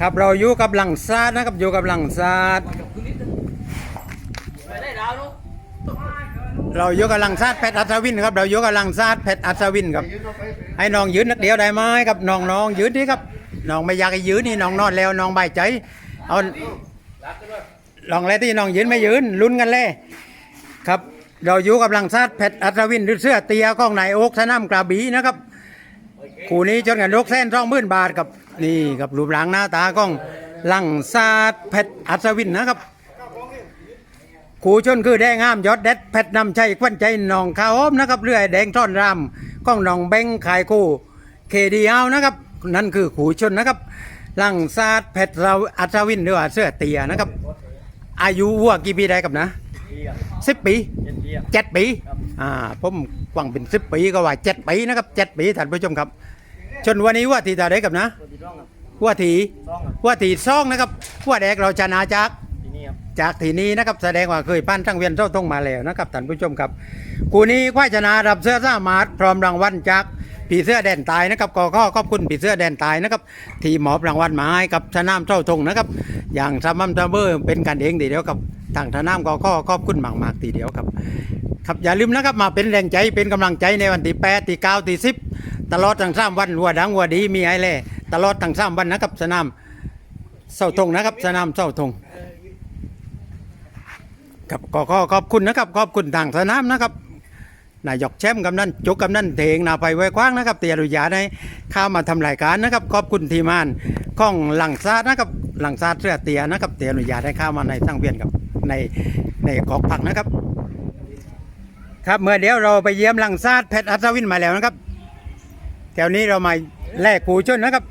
ครับเราอยู่กับหลังซาดนะครับอยู่กับหลังซาดเราอยู่กับหลังซาดเพชรอัศวินครับเราอยู่กับหลังซาดเพชรอัศวินครับให้น้องยืนนักเดียวได้ไหมครับน้องน้องยืนดิครับน้องไม่อยากให้ยืนนี่น้องนอนแล้วน้องใบายใจเอาลองเลยที่น้องยืนไม่ยืนลุ้นกันเลยครับเราอยู่กับหลังซาดเพชรอัศวินหรือเสื้อเตียของนายโอ๊กสนามกระบี่นะครับคู่นี้จนกันยกเส้นสองหมื่นบาทครับ นี่กับรูปร่างหน้าตาของหลังซาดเพชรอัศวินนะครับคู่ชนคือแดงงามยอดเด็ดเพชรนำชัยควันใจหนองข้าวหอมนะครับเรื่อยแดงท่อนรำของหนองเบงขายคู่เคดีเอานะครับ นั่นคือคู่ชนนะครับหลังซาดเพชรเราอัศวินหรือว่าเสื้อเตียนะครับ อายุวัวกี่ปีได้กับนะสิบปีเจ็ดปีอ่าผมกวางเป็นสิบปีก็ว่าเจ็ดปีนะครับเจ็ดปีท่านผู้ชมครับ ชนวันนี้ว่าทีตาได้กับนะว่าทีว่าทีซ่องนะครับว่าแดกเราชนะจากจากทีนี้นะครับแสดงว่าเคยปั้นทั้งเวียนเจ้าต้องมาแล้วนะครับท่านผู้ชมครับกูนี้ควายชนะรับเสื้อสามารถพร้อมรางวัลจากผีเสื้อแดนตายนะครับก็ขอขอบคุณผีเสื้อแดนตายนะครับที่มอบรางวัลมาให้กับชนะเจ้าทงนะครับ อย่างสม่ำเสมอเป็นกันเองทีเดียวกับทางทนามก็ขอขอบคุณมากๆทีเดียวครับ ครับอย่าลืมนะครับมาเป็นแรงใจเป็นกำลังใจในวันที่แปดที่เก้าที่สิบ ตลอดทั้งสามวันวัวดังวัวดีมีไอ้เล่ตลอดทั้งสามวันนะครับสนามเสาธงนะครับ สนามเสาธงครับก็ขอขอบคุณนะครับ ขอบคุณทางสนามนะครับนายกแชมป์กำนันจุกกำนันเถงนาไปไว้กว้างนะครับเตียรุยาในเข้ามาทำรายการนะครับ ขอบคุณทีมานข้องหลังซาดนะครับหลังซาดเสื้อเตียนะครับ เตียรุยาได้เข้ามาในสังเวียนกับในในกอกผักนะครับ ครับเมื่อเดี๋ยวเราไปเยี่ยมหลังซาดเพชรอัศวินมาแล้วนะครับ แถวนี้เรามาแลกกูชนนะครับ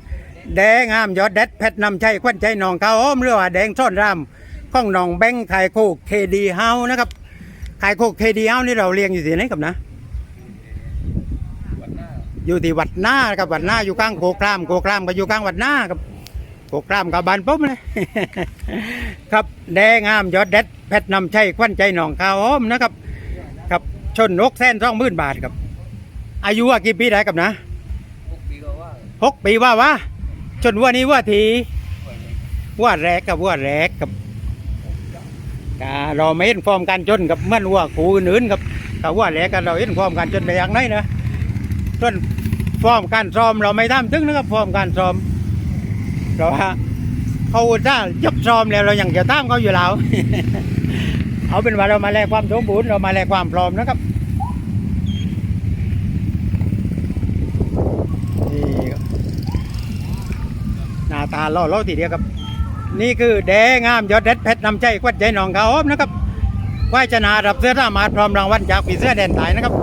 แดงงามยอดเด็ดเพชรนำชัยควันใจหนองข้าวอ้อมเรือว่าแดงซ่อนรามข้องหนองแบงขายโคกเคดีเฮานะครับขายโคกเคดีเฮานี่เราเรียงอยู่ที่ไหนกับนะ อยู่ที่วัดหน้าครับวัดหน้าอยู่ข้างโคกรามโคกรามก็อยู่ข้างวัดหน้าครับโคกรามกับบานปุ๊บเลยครับแดงงามยอดเด็ดเพชรนำชัยควันใจหนองข้าวอ้อมนะครับ ครับชนนกแสนสองหมื่นบาทครับอายุว่ากี่ปีได้กับนะ หกปีว่าวะชนวัวนี้ว่าทีว่าแรกกับว่าแรกกับกาเราไม่เห็นฟอร์มการชนกับเมื่อนวัวขูอื่นกับกับว่าแรกกันเราเห็นฟอร์มการชนไปอย่างไรนะส่วนฟอร์มการซ้อมเราไม่ทำถึงนะครับฟอร์มการซ้อมเราว่าเขาถ้ายกซ้อมแล้วเรายังจะตามเขาอยู่แล้ว เอาเป็นว่าเรามาแลกความสมบูรณ์เรามาแลกความพร้อมนะครับนี่ครับ หน้าตาล่อล่อทีเดียวครับ นี่คือแดงงามยอดเด็ดเพชรนำใจกวัดใจหนองเขาอบนะครับไหวชนะรับเสื้อรามารพร้อมรางวัลจากผีเสื้อแดนไทยนะครับ